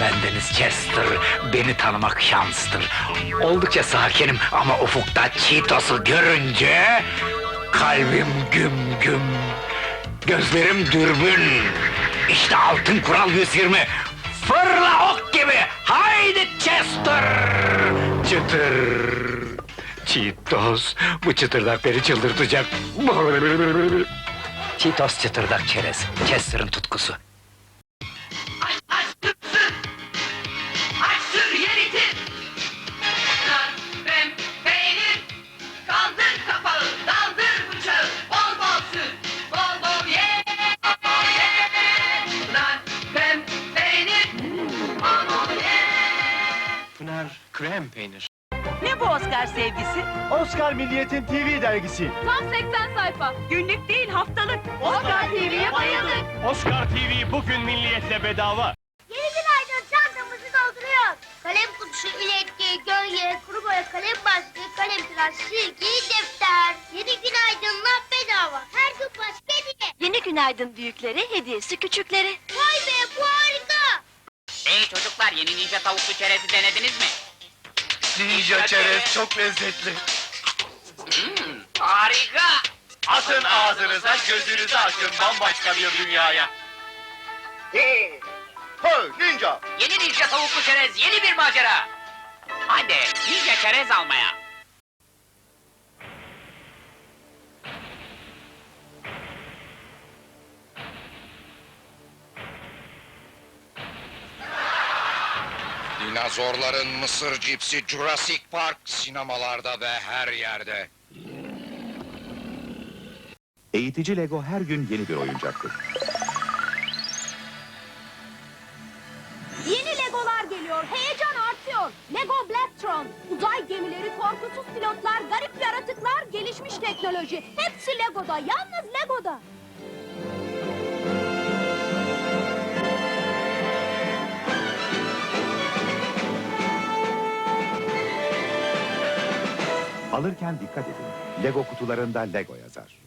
bendeniz Chester. Beni tanımak şanstır. Oldukça sakinim ama ufukta Cheetos'u görünce... Kalbim güm güm. Gözlerim dürbün. İşte altın kural 120. Fırla ok gibi. Haydi Chester. Çıtır. Cheetos. Bu çıtırdak beni çıldırtacak. Cheetos çıtırdak çerez. Chester'ın tutkusu. Krem peynir. Ne bu Oscar sevgisi? Oscar Milliyet'in TV dergisi. Tam 80 sayfa. Günlük değil haftalık. Oscar TV'ye bayıldık. Oscar TV bugün Milliyet'le bedava. Yeni günaydın çantamızı dolduruyor. Kalem kutusu, iletki, gölge, kuru boya, kalem başlığı, kalem tıraş, silgi, defter. Yeni günaydınlar bedava. Her gün başka hediye. Yeni günaydın büyükleri, hediyesi küçükleri. Vay be bu harika. Hey çocuklar yeni ninja tavuklu çerezi denediniz mi? Ninja çerez çok lezzetli. Harika! Atın ağzınıza gözünüzü açın bambaşka bir dünyaya. Hey ninja. Yeni ninja tavuklu çerez yeni bir macera! Hadi ninja çerez almaya! Dinozorların Mısır cipsi Jurassic Park sinemalarda ve her yerde. Eğitici Lego her gün yeni bir oyuncaktır. Yeni Legolar geliyor, heyecan artıyor. Lego Blastron, uzay gemileri, korkusuz pilotlar, garip yaratıklar, gelişmiş teknoloji. Hepsi Lego'da, yalnız Lego'da. Alırken dikkat edin. Lego kutularında Lego yazar.